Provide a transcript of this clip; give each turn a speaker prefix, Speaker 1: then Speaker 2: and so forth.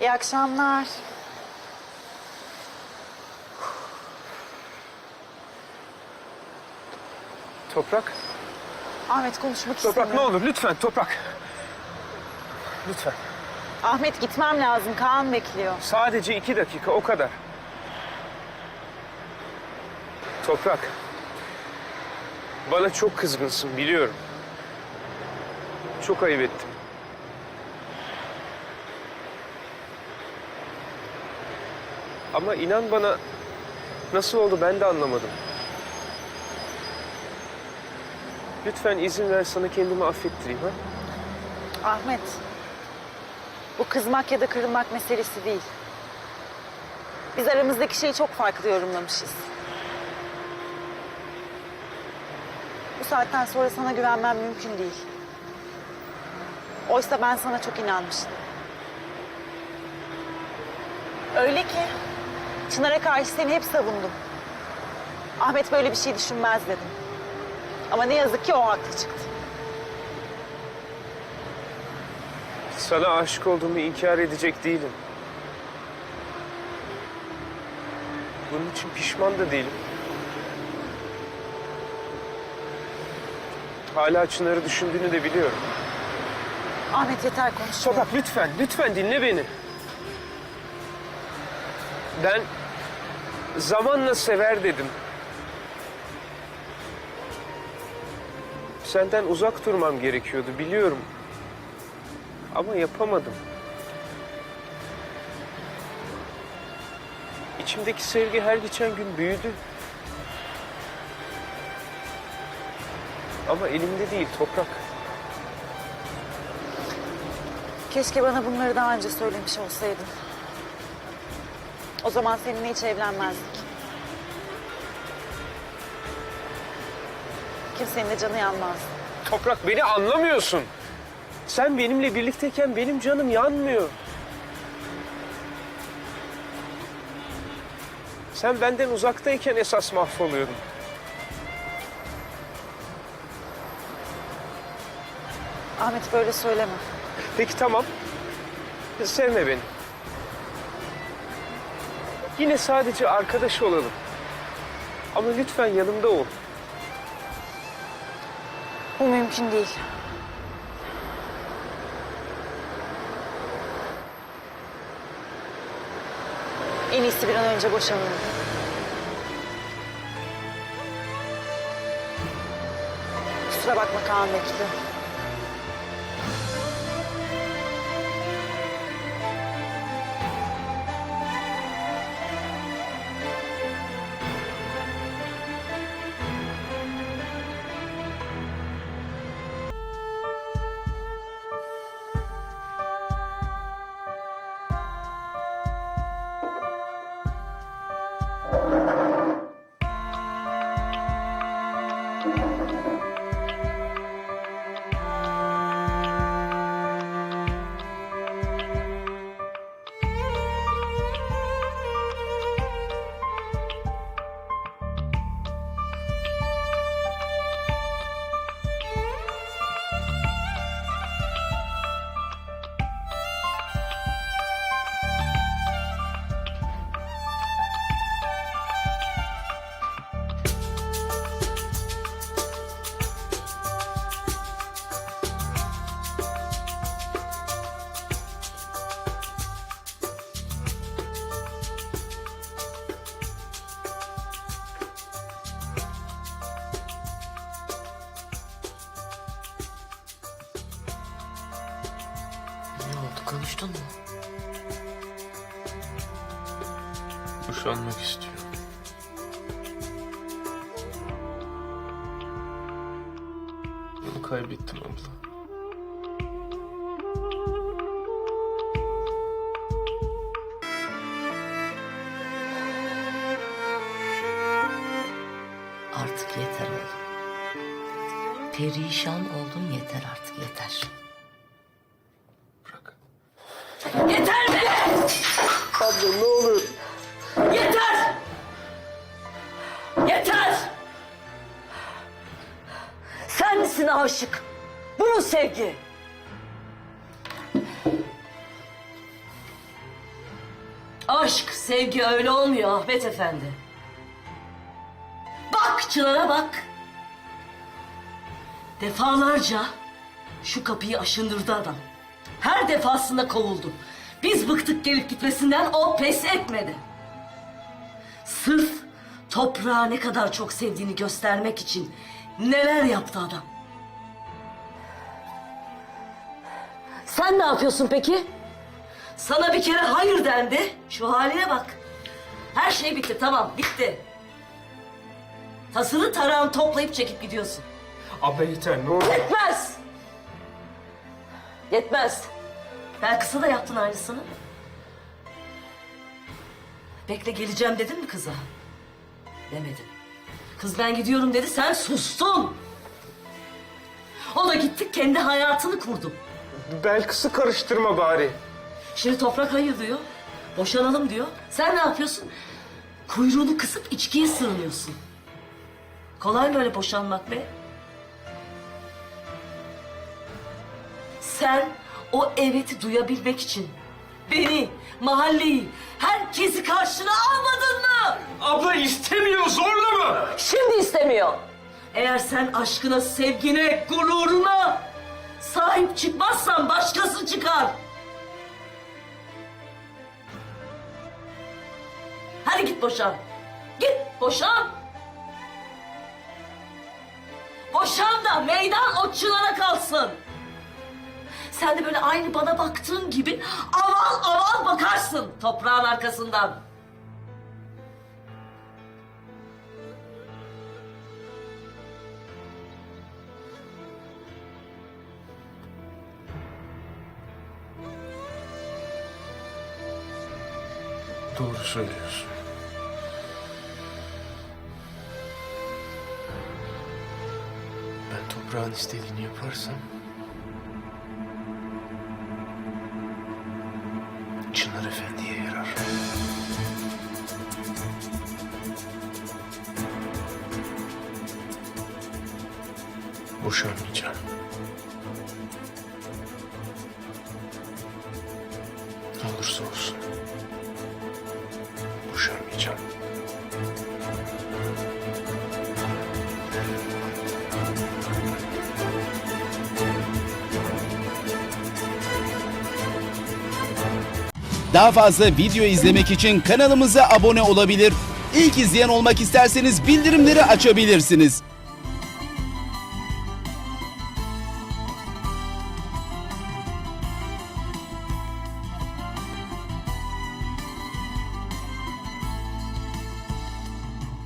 Speaker 1: İyi akşamlar.
Speaker 2: Toprak.
Speaker 1: Ahmet konuşmak
Speaker 2: Toprak ne
Speaker 1: istemiyorum.
Speaker 2: olur lütfen Toprak. Lütfen.
Speaker 1: Ahmet gitmem lazım. Kaan bekliyor.
Speaker 2: Sadece iki dakika o kadar. Toprak. Bana çok kızgınsın biliyorum. Çok ayıp ettim. Ama inan bana nasıl oldu ben de anlamadım. Lütfen izin ver sana kendimi affettireyim ha.
Speaker 1: Ahmet. Bu kızmak ya da kırılmak meselesi değil. Biz aramızdaki şeyi çok farklı yorumlamışız. Bu saatten sonra sana güvenmem mümkün değil. Oysa ben sana çok inanmıştım. Öyle ki Çınar'a karşı seni hep savundum. Ahmet böyle bir şey düşünmez dedim. Ama ne yazık ki o haklı çıktı.
Speaker 2: Sana aşık olduğumu inkar edecek değilim. Bunun için pişman da değilim. Hala Çınar'ı düşündüğünü de biliyorum.
Speaker 1: Ahmet yeter konuşma.
Speaker 2: Toprak lütfen, lütfen dinle beni. Ben zamanla sever dedim. Senden uzak durmam gerekiyordu biliyorum. Ama yapamadım. İçimdeki sevgi her geçen gün büyüdü. Ama elimde değil toprak.
Speaker 1: Keşke bana bunları daha önce söylemiş olsaydın. O zaman seninle hiç evlenmezdik. Kimsenin de canı yanmazdı.
Speaker 2: Toprak beni anlamıyorsun. Sen benimle birlikteyken benim canım yanmıyor. Sen benden uzaktayken esas mahvoluyordun.
Speaker 1: Ahmet böyle söyleme.
Speaker 2: Peki tamam. Sevme beni. Yine sadece arkadaş olalım. Ama lütfen yanımda ol.
Speaker 1: Bu mümkün değil. En iyisi bir an önce boşanalım. Kusura bakma Kaan bekliyor.
Speaker 3: Konuştun mu?
Speaker 2: Boşanmak istiyorum. Onu kaybettim abla.
Speaker 3: Artık yeter oğlum. Perişan oldun yeter artık yeter.
Speaker 2: Bırak.
Speaker 3: Yeter be!
Speaker 2: Abla ne olur.
Speaker 3: Yeter! Yeter! Sen misin aşık? Bu mu sevgi? Aşk, sevgi öyle olmuyor Ahmet Efendi. Bak Çınar'a bak. Defalarca şu kapıyı aşındırdı adam. Her defasında kovuldu. Biz bıktık gelip gitmesinden o pes etmedi. Sırf toprağı ne kadar çok sevdiğini göstermek için neler yaptı adam. Sen ne yapıyorsun peki? Sana bir kere hayır dendi. Şu haline bak. Her şey bitti tamam bitti. Tasını tarağını toplayıp çekip gidiyorsun.
Speaker 2: Abla yeter ne olur.
Speaker 3: Yetmez. Yetmez. Belkıs'a da yaptın aynısını. Bekle geleceğim dedin mi kıza? Demedin. Kız ben gidiyorum dedi sen sustun. O da gitti kendi hayatını kurdu.
Speaker 2: Belkıs'ı karıştırma bari.
Speaker 3: Şimdi toprak hayır diyor. Boşanalım diyor. Sen ne yapıyorsun? Kuyruğunu kısıp içkiye sığınıyorsun. Kolay mı öyle boşanmak be? Sen o eveti duyabilmek için beni, mahalleyi, herkesi karşına almadın mı?
Speaker 2: Abla istemiyor zorla mı?
Speaker 3: Şimdi istemiyor. Eğer sen aşkına, sevgine, gururuna sahip çıkmazsan başkası çıkar. Hadi git boşan. Git boşan. Boşan da meydan o çınara kalsın. Sen de böyle aynı bana baktığın gibi aval aval bakarsın toprağın arkasından.
Speaker 2: Doğru söylüyorsun. Ben toprağın istediğini yaparsam... Boşanmayacağım. Ne olursa olsun. Boşanmayacağım.
Speaker 4: Daha fazla video izlemek için kanalımıza abone olabilir. İlk izleyen olmak isterseniz bildirimleri açabilirsiniz.